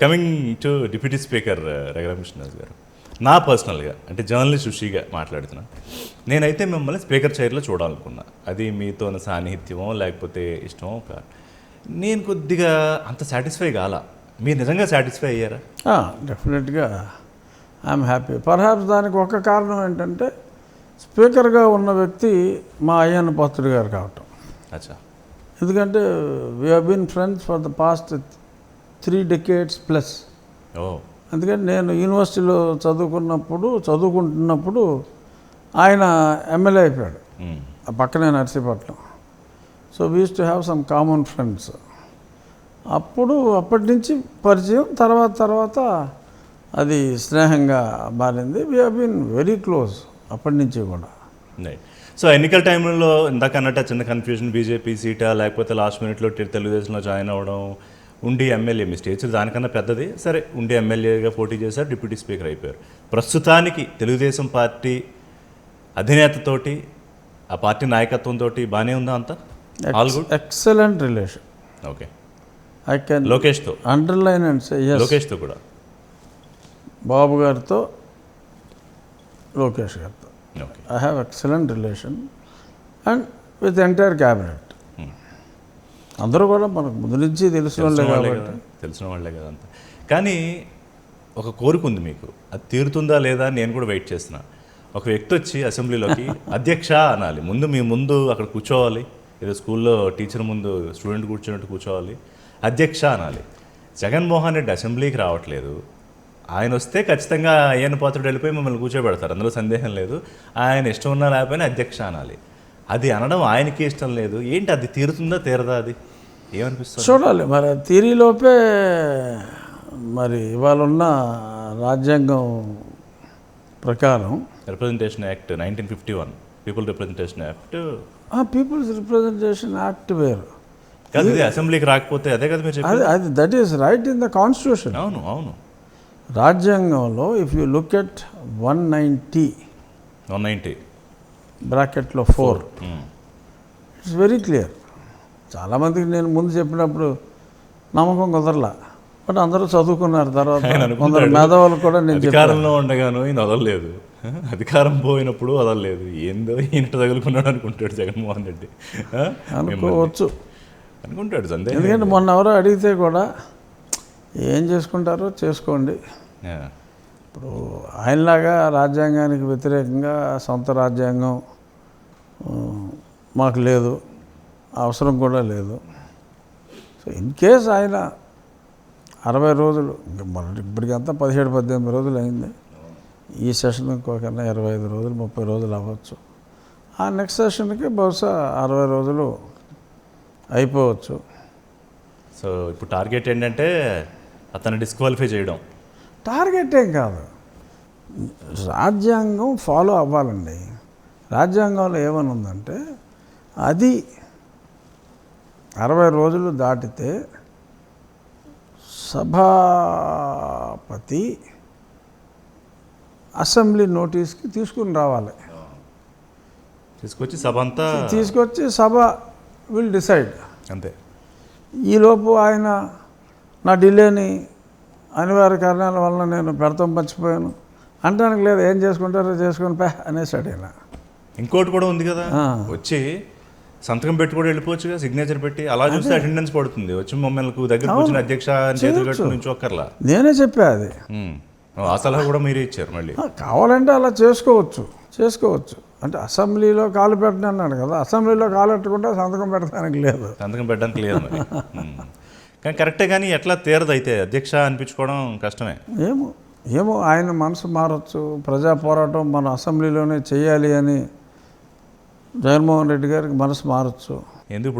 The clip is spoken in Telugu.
Coming to deputy speaker Raghuramakrishnaraju గారు. నా పర్సనల్గా అంటే జర్నలిస్ట్ ఋషిగా మాట్లాడుతున్నా. నేనైతే మిమ్మల్ని స్పీకర్ చైర్లో చూడాలనుకున్నా. అది మీతో సాన్నిహిత్యమో లేకపోతే ఇష్టమో నేను కొద్దిగా అంత సాటిస్ఫై కాల. మీరు నిజంగా సాటిస్ఫై అయ్యారా? డెఫినెట్గా ఐఎమ్ హ్యాపీ పర్హాప్స్ దానికి ఒక కారణం ఏంటంటే స్పీకర్గా ఉన్న వ్యక్తి మా అయ్యన్న పాత్రుడు గారు కావటం. అచ్చా. ఎందుకంటే we been friends for the past three decades plus. ఓ. ఎందుకంటే నేను యూనివర్సిటీలో చదువుకున్నప్పుడు చదువుకుంటున్నప్పుడు ఆయన ఎమ్మెల్యే అయిపోయాడు. ఆ పక్కనే Narsipatnam. So we used to have some common friends అప్పుడు అప్పటి నుంచి పరిచయం తర్వాత తర్వాత అది స్నేహంగా మారింది. వీ హీన్ వెరీ క్లోజ్ అప్పటి నుంచి కూడా. సో ఎన్నికల టైంలో ఇందాక అన్నట్టు చిన్న కన్ఫ్యూజన్ బీజేపీ సీటా లేకపోతే లాస్ట్ మినిట్లో తెలుగుదేశంలో జాయిన్ అవ్వడం ఉండి ఎమ్మెల్యే మీ స్టేజ్ దానికన్నా పెద్దది. సరే ఉండి ఎమ్మెల్యేగా పోటీ చేశారు డిప్యూటీ స్పీకర్ అయిపోయారు. ప్రస్తుతానికి తెలుగుదేశం పార్టీ అధినేతతోటి ఆ పార్టీ నాయకత్వంతో బాగానే ఉందా అంతా? All good excellent relation okay I can లోకేష్తో? Underline and say లోకేష్తో కూడా? బాబు గారితో లోకేష్ గారితో. Okay I have excellent relation and with entire cabinet. అందరూ కూడా మనకు ముందు నుంచి తెలిసిన వాళ్ళే తెలిసిన వాళ్ళే కాబట్టి. తెలిసిన కానీ ఒక కోరిక ఉంది మీకు. అది తీరుతుందా లేదా అని నేను కూడా వెయిట్ చేస్తున్నా. ఒక వ్యక్తి వచ్చి అసెంబ్లీలోకి అధ్యక్ష అనాలి. ముందు మీ ముందు అక్కడ కూర్చోవాలి. ఏదో స్కూల్లో టీచర్ ముందు స్టూడెంట్ కూర్చున్నట్టు కూర్చోవాలి. అధ్యక్ష అనాలి. జగన్మోహన్ రెడ్డి అసెంబ్లీకి రావట్లేదు. ఆయన వస్తే ఖచ్చితంగా అయ్యన్న పాత్రుడు వెళ్ళిపోయి మమ్మల్ని కూర్చోబెడతారు. అందులో సందేహం లేదు. ఆయన ఇష్టం ఉన్నా లేకపోయినా అధ్యక్ష అనాలి. అది అనడం ఆయనకి ఇష్టం లేదు. ఏంటి అది తీరుతుందా తీరదా అది? ఏమనిపిస్తుంది? చూడాలి. మరి తీరిలోపే మరి ఇవాళ ఉన్న రాజ్యాంగం ప్రకారం representation act nineteen fifty one people representation act people's representation act వేరు. కాదు అసెంబ్లీకి రాకపోతే అదే కదా మీరు అది అది that is right in the constitution అవును అవును. రాజ్యాంగంలో if you look at one ninety one ninety బ్రాకెట్లో ఫోర్. ఇట్స్ వెరీ క్లియర్ చాలామందికి నేను ముందు చెప్పినప్పుడు నమ్మకం కుదరలా. బట్ అందరూ చదువుకున్నారు తర్వాత కొందరు మేధావులు కూడా నేను చెప్పాను. అధికారంలో ఉండగాను ఈయన వదలలేదు. అధికారం పోయినప్పుడు వదలలేదు. ఏందో ఈయన తగులుకున్నాడు అనుకుంటాడు జగన్మోహన్ రెడ్డి? అనుకోవచ్చు. అనుకుంటాడు సందేహం ఎందుకంటే మొన్న ఎవరో అడిగితే కూడా ఏం చేసుకుంటారో చేసుకోండి. ఇప్పుడు ఆయనలాగా రాజ్యాంగానికి వ్యతిరేకంగా సొంత రాజ్యాంగం మాకు లేదు అవసరం కూడా లేదు. సో ఇన్ కేస్ ఆయన అరవై రోజులు ఇంకా మొదటి ఇప్పటికంతా పదిహేడు పద్దెనిమిది రోజులు అయింది. ఈ సెషన్ ఇంకోకన్నా ఇరవై ఐదు రోజులు ముప్పై రోజులు అవ్వచ్చు. ఆ నెక్స్ట్ సెషన్కి బహుశా అరవై రోజులు అయిపోవచ్చు. సో ఇప్పుడు టార్గెట్ ఏంటంటే అతను డిస్క్వాలిఫై చేయడం. టార్గెట్ ఏం కాదు. రాజ్యాంగం ఫాలో అవ్వాలండి. రాజ్యాంగంలో ఏమని ఉందంటే అది అరవై రోజులు దాటితే సభాపతి అసెంబ్లీ నోటీస్కి తీసుకుని రావాలి. తీసుకొచ్చి సభ అంతా తీసుకొచ్చి సభ విల్ డిసైడ్. అంతే. ఈలోపు ఆయన నా డిలేని అనివార్య కారణాల వల్ల నేను పెడతాం మర్చిపోయాను. అంటానికి లేదు ఏం చేసుకుంటారో చేసుకొని పే అనేసాడు ఆయన ఇంకోటి కూడా ఉంది కదా. వచ్చి సంతకం పెట్టి కూడా వెళ్ళిపోవచ్చుగా సిగ్నేచర్ పెట్టి. అలా చూస్తే అటెండెన్స్ పడుతుంది. వచ్చి మమ్మల్ని దగ్గర కూర్చుని అధ్యక్ష నుంచి ఒక్కర్లా నేనే చెప్పా అది. ఆ సలహా కూడా మీరే ఇచ్చారు మళ్ళీ. కావాలంటే అలా చేసుకోవచ్చు. చేసుకోవచ్చు. అంటే అసెంబ్లీలో కాలు పెట్టను అన్నాడు కదా. అసెంబ్లీలో కాలు పెట్టకుండా సంతకం పెడతానికి లేదు. సంతకం పెట్టడానికి లేదు. కానీ కరెక్టే కానీ ఎట్లా తీరదు అయితే? అధ్యక్ష అనిపించుకోవడం కష్టమే. ఏమో ఏమో ఆయన మనసు మారచ్చు. ప్రజా పోరాటం మన అసెంబ్లీలోనే చేయాలి అని జగన్మోహన్ రెడ్డి గారికి మనసు మారచ్చు. ఎందుకు